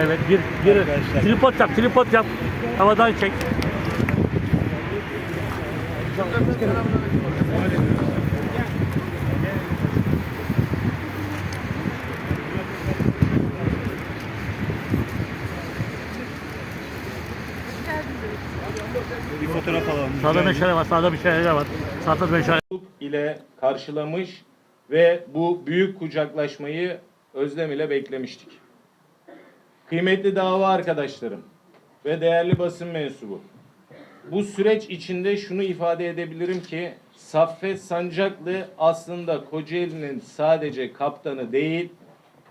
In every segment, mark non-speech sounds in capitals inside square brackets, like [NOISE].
Evet bir, bir Arkadaşlar. tripod yap, tripod yap. Havadan çek. Bir fotoğraf alalım. Sağda meşale var, sağda bir şeyler var. Sağda meşale. ile karşılamış ve bu büyük kucaklaşmayı özlem ile beklemiştik. Kıymetli dava arkadaşlarım ve değerli basın mensubu. Bu süreç içinde şunu ifade edebilirim ki Saffet Sancaklı aslında Kocaeli'nin sadece kaptanı değil,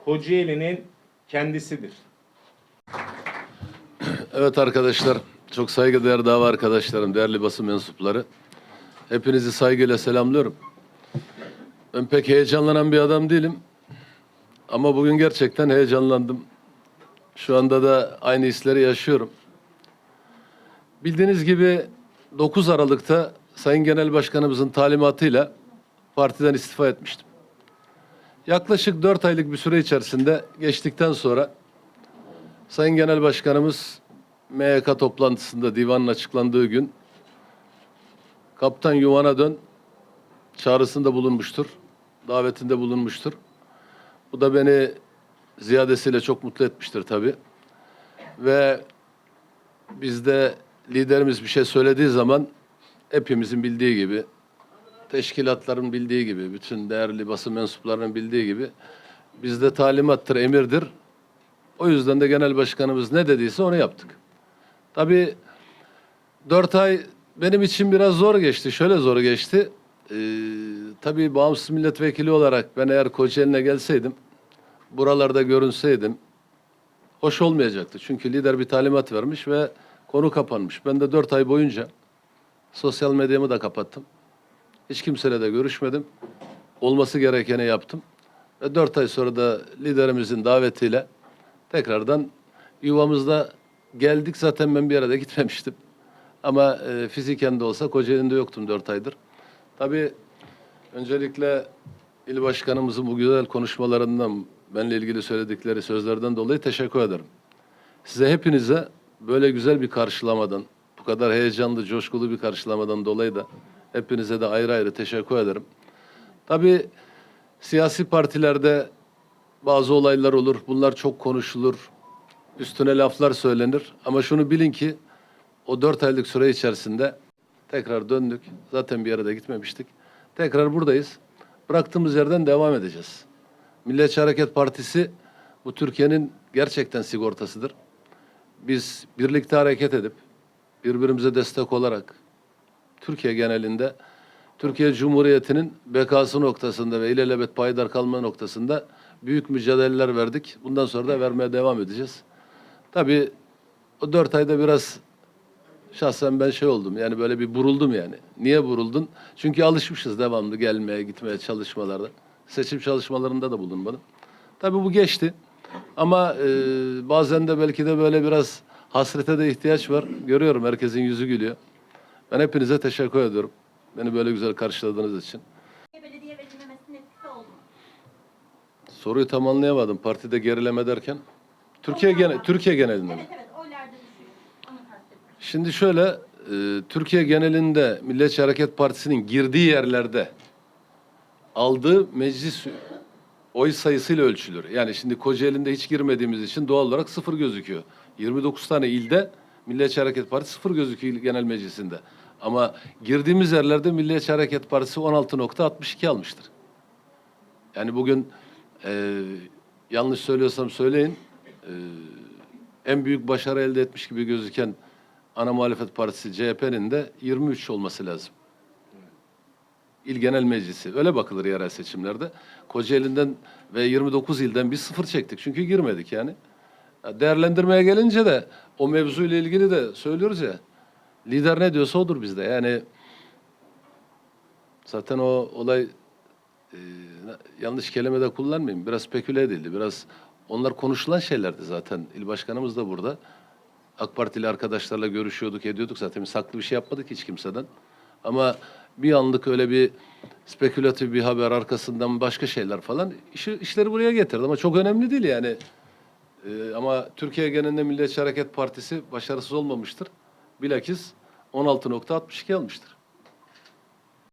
Kocaeli'nin kendisidir. Evet arkadaşlar, çok saygıdeğer dava arkadaşlarım, değerli basın mensupları. Hepinizi saygıyla selamlıyorum. Ben pek heyecanlanan bir adam değilim. Ama bugün gerçekten heyecanlandım. Şu anda da aynı hisleri yaşıyorum. Bildiğiniz gibi 9 Aralık'ta Sayın Genel Başkanımızın talimatıyla partiden istifa etmiştim. Yaklaşık 4 aylık bir süre içerisinde geçtikten sonra Sayın Genel Başkanımız MYK toplantısında divanın açıklandığı gün Kaptan Yuvana Dön çağrısında bulunmuştur. Davetinde bulunmuştur. Bu da beni ziyadesiyle çok mutlu etmiştir tabii. Ve bizde liderimiz bir şey söylediği zaman hepimizin bildiği gibi teşkilatların bildiği gibi, bütün değerli basın mensuplarının bildiği gibi bizde talimattır, emirdir. O yüzden de genel başkanımız ne dediyse onu yaptık. Tabii dört ay benim için biraz zor geçti. Şöyle zor geçti. Ee, tabii bağımsız milletvekili olarak ben eğer Kocaeli'ne gelseydim, buralarda görünseydim, hoş olmayacaktı. Çünkü lider bir talimat vermiş ve konu kapanmış. Ben de dört ay boyunca sosyal medyamı da kapattım. Hiç kimseyle de görüşmedim. Olması gerekeni yaptım. Ve dört ay sonra da liderimizin davetiyle tekrardan yuvamızda geldik. Zaten ben bir arada [LAUGHS] gitmemiştim. Ama e, fiziken de olsa Kocaeli'nde yoktum dört aydır. Tabii öncelikle il başkanımızın bu güzel konuşmalarından, benimle ilgili söyledikleri sözlerden dolayı teşekkür ederim. Size hepinize böyle güzel bir karşılamadan, bu kadar heyecanlı, coşkulu bir karşılamadan dolayı da hepinize de ayrı ayrı teşekkür ederim. Tabii siyasi partilerde bazı olaylar olur. Bunlar çok konuşulur. Üstüne laflar söylenir. Ama şunu bilin ki o dört aylık süre içerisinde tekrar döndük. Zaten bir yere de gitmemiştik. Tekrar buradayız. Bıraktığımız yerden devam edeceğiz. Milliyetçi Hareket Partisi bu Türkiye'nin gerçekten sigortasıdır. Biz birlikte hareket edip birbirimize destek olarak Türkiye genelinde Türkiye Cumhuriyeti'nin bekası noktasında ve ilelebet payidar kalma noktasında büyük mücadeleler verdik. Bundan sonra da vermeye devam edeceğiz. Tabii o dört ayda biraz şahsen ben şey oldum yani böyle bir buruldum yani. Niye buruldun? Çünkü alışmışız devamlı gelmeye, gitmeye çalışmalarda. Seçim çalışmalarında da bulunmadım. Tabii bu geçti. Ama e, bazen de belki de böyle biraz hasrete de ihtiyaç var. Görüyorum herkesin yüzü gülüyor. Ben hepinize teşekkür ediyorum. Beni böyle güzel karşıladığınız için. belediye verilmemesinin etkisi oldu mu? Soruyu tam anlayamadım. Partide gerileme derken. Türkiye gene Türkiye genelinde mi? Evet evet oylarda düşüyor. Onu kastettim. Şimdi şöyle, e, Türkiye genelinde Milliyetçi Hareket Partisi'nin girdiği yerlerde aldığı meclis oy sayısıyla ölçülür. Yani şimdi Kocaeli'nde hiç girmediğimiz için doğal olarak sıfır gözüküyor. 29 tane ilde Milliyetçi Hareket Partisi sıfır gözüküyor genel meclisinde. Ama girdiğimiz yerlerde Milliyetçi Hareket Partisi 16.62 almıştır. Yani bugün e, yanlış söylüyorsam söyleyin. e, en büyük başarı elde etmiş gibi gözüken ana muhalefet partisi CHP'nin de 23 olması lazım. İl Genel Meclisi. Öyle bakılır yerel seçimlerde. Kocaeli'nden ve 29 ilden bir sıfır çektik. Çünkü girmedik yani. Ya Değerlendirmeye gelince de o mevzuyla ilgili de söylüyoruz ya. Lider ne diyorsa odur bizde. Yani zaten o olay e, yanlış kelime de kullanmayayım. Biraz speküle edildi. Biraz onlar konuşulan şeylerdi zaten. İl başkanımız da burada. AK Partili arkadaşlarla görüşüyorduk, ediyorduk zaten. Biz saklı bir şey yapmadık hiç kimseden. Ama bir anlık öyle bir spekülatif bir haber arkasından başka şeyler falan işi, işleri buraya getirdi. Ama çok önemli değil yani. Ee, ama Türkiye genelinde Milliyetçi Hareket Partisi başarısız olmamıştır. Bilakis 16.62 almıştır.